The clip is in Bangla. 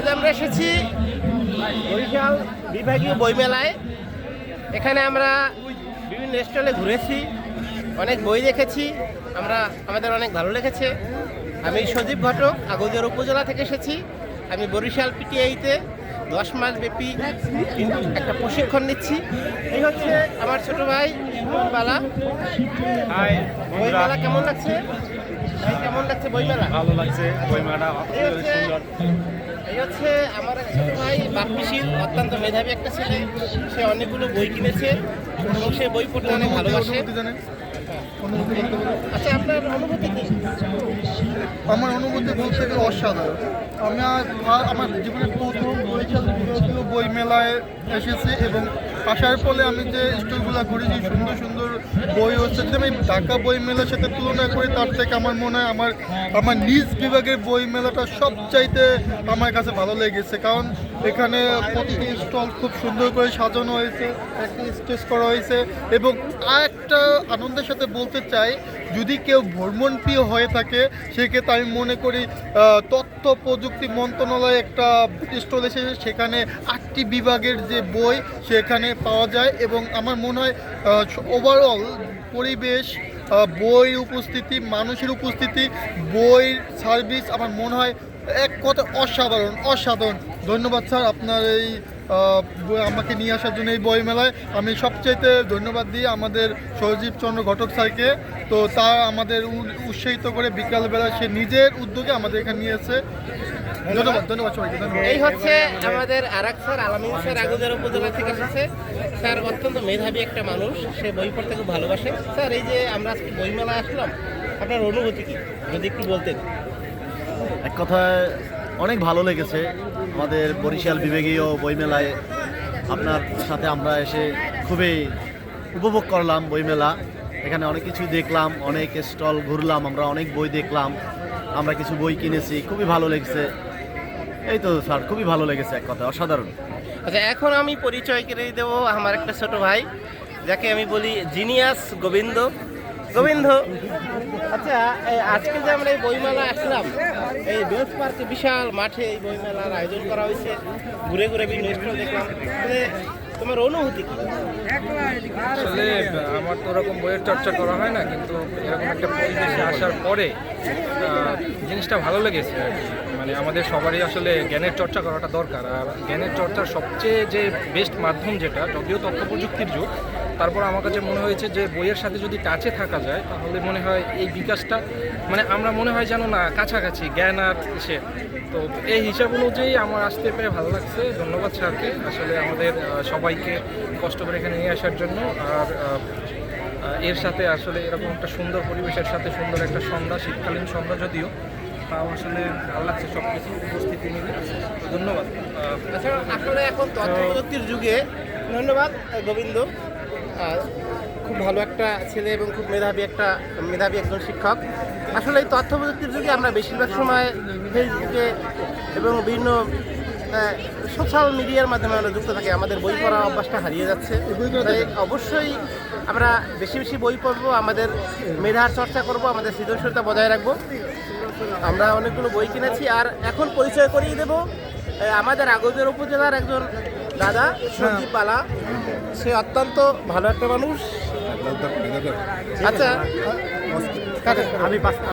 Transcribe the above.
আজ আমরা এসেছি বরিশাল বিভাগীয় বইমেলায়। এখানে আমরা বিভিন্ন স্টলে ঘুরেছি অনেক বই দেখেছি আমরা আমাদের অনেক ভালো লেগেছে। আমি সজীব ঘটক আগদিয়ার উপজেলা থেকে এসেছি। আমি বরিশাল পিটিআইতে দশ মাস ব্যাপী একটা প্রশিক্ষণ নিচ্ছি। এই হচ্ছে আমার ছোট ভাই হাই বইমেলা কেমন লাগছে? কেমন লাগছে বইমেলা? ভালো লাগছে বইমেলাটা এই হচ্ছে আমার ভাই বাপ্পিশীল অত্যন্ত মেধাবী একটা ছেলে। সে অনেকগুলো বই কিনেছে এবং সে বই পড়তে অনেক ভালোবাসে। আচ্ছা আপনার অনুভূতি কি? আমার অনুভূতি বলতে গেলে অসাধারণ। আমি আমার জীবনের প্রথম বই বই মেলায় এসেছি এবং আসার ফলে আমি যে স্টলগুলো করেছি, সুন্দর সুন্দর বই হচ্ছে যদি আমি ঢাকা বই মেলার সাথে তুলনা করি তার থেকে আমার মনে হয় আমার আমার নিজ বিভাগের বই মেলাটা সবচাইতে আমার কাছে ভালো লেগেছে। কারণ এখানে প্রতিটি স্টল খুব সুন্দর করে সাজানো হয়েছে, একটা স্টেজ করা হয়েছে এবং আর একটা আনন্দের সাথে বলতে চাই যদি কেউ ভ্রমণ প্রিয় হয়ে থাকে, সেক্ষেত্রে আমি মনে করি তথ্য প্রযুক্তি মন্ত্রণালয় একটা স্টল এসেছে, সেখানে আটটি বিভাগের যে বই সেখানে পাওয়া যায় এবং আমার মনে হয় ওভারঅল পরিবেশ বইয়ের উপস্থিতি, মানুষের উপস্থিতি, বইয়ের সার্ভিস আমার মনে হয় এক কথা অসাধারণ অসাধারণ। ধন্যবাদ স্যার, আপনার এই আমাকে নিয়ে আসার জন্য এই বই মেলায় আমি সবচাইতে ধন্যবাদ দিই আমাদের সজীব চন্দ্র ঘটক স্যারকে। তো তা আমাদের উৎসাহিত করে বিকালবেলা সে নিজের উদ্যোগে আমাদের এখানে নিয়েছে ধন্যবাদ ধন্যবাদ সবাইকে ধন্যবাদ। এই হচ্ছে আমাদের আরেক স্যার আলামিন স্যার আগুদের উপজেলা থেকে এসেছে। স্যার অত্যন্ত মেধাবী একটা মানুষ সে বই পড়তে খুব ভালোবাসে। স্যার এই যে আমরা আজকে বইমেলা আসলাম আপনার অনুভূতি কি? যদি একটু বলতেন। এক কথায় অনেক ভালো লেগেছে। আমাদের বরিশাল বিভাগীয় বইমেলায় আপনার সাথে আমরা এসে খুবই উপভোগ করলাম বইমেলা। এখানে অনেক কিছু দেখলাম, অনেক স্টল ঘুরলাম, আমরা অনেক বই দেখলাম, আমরা কিছু বই কিনেছি, খুবই ভালো লেগেছে। এই তো স্যার, খুবই ভালো লেগেছে এক কথা অসাধারণ। আচ্ছা এখন আমি পরিচয় করে দেবো আমার একটা ছোট ভাই, যাকে আমি বলি জিনিয়াস গোবিন্দ। গোবিন্দ। আচ্ছা এই আজকে যে আমরা এই বইমেলা আসলাম, এই বেলস পার্কে বিশাল মাঠে এই বইমেলার আয়োজন করা হয়েছে। ঘুরে ঘুরে বিভিন্ন স্টল দেখলাম। তোমার অনুভূতি কি? আসলে, আমার তো ওরকম বইয়ের চর্চা করা হয় না, কিন্তু এরকম একটা পরিবেশে আসার পরে জিনিসটা ভালো লেগেছে আর কি। মানে আমাদের সবারই আসলে জ্ঞানের চর্চা করাটা দরকার। আর জ্ঞানের চর্চার সবচেয়ে যে বেস্ট মাধ্যম যেটা, যদিও তথ্য প্রযুক্তির যুগ, তারপর আমার কাছে মনে হয়েছে যে বইয়ের সাথে যদি টাচে থাকা যায়, তাহলে মনে হয় এই বিকাশটা মানে আমরা মনে হয় যেন না, কাছাকাছি, জ্ঞান আর সে। তো এই হিসাব অনুযায়ী আমার আসতে পেরে ভালো লাগছে। ধন্যবাদ স্যারকে। আসলে আমাদের সবাইকে কষ্ট করে এখানে নিয়ে আসার জন্য। আর এর সাথে আসলে এরকম একটা সুন্দর পরিবেশের সাথে সুন্দর একটা সন্ধ্যা, শীতকালীন সন্ধ্যা যদিও। তাও আসলে ভালো লাগছে সব কিছু উপস্থিতি মিলে ধন্যবাদ। তাছাড়া আপনারা আসলে এখন তথ্য প্রযুক্তির যুগে ধন্যবাদ গোবিন্দ। খুব ভালো একটা ছেলে এবং খুব মেধাবী একটা মেধাবী একজন শিক্ষক। আসলে এই তথ্য প্রযুক্তির যুগে আমরা বেশিরভাগ সময় ফেসবুকে এবং বিভিন্ন সোশ্যাল মিডিয়ার মাধ্যমে আমরা যুক্ত থাকি আমাদের বই পড়ার অভ্যাসটা হারিয়ে যাচ্ছে। অবশ্যই আমরা বেশি বেশি বই পড়ব আমাদের মেধার চর্চা করব আমাদের সৃজনশীলতা বজায় রাখব। আমরা অনেকগুলো বই কিনেছি আর এখন পরিচয় করিয়ে দেব আমাদের আগদের উপজেলার একজন দাদা সঞ্জীব বালা। সে অত্যন্ত ভালো একটা মানুষ। আচ্ছা। আমি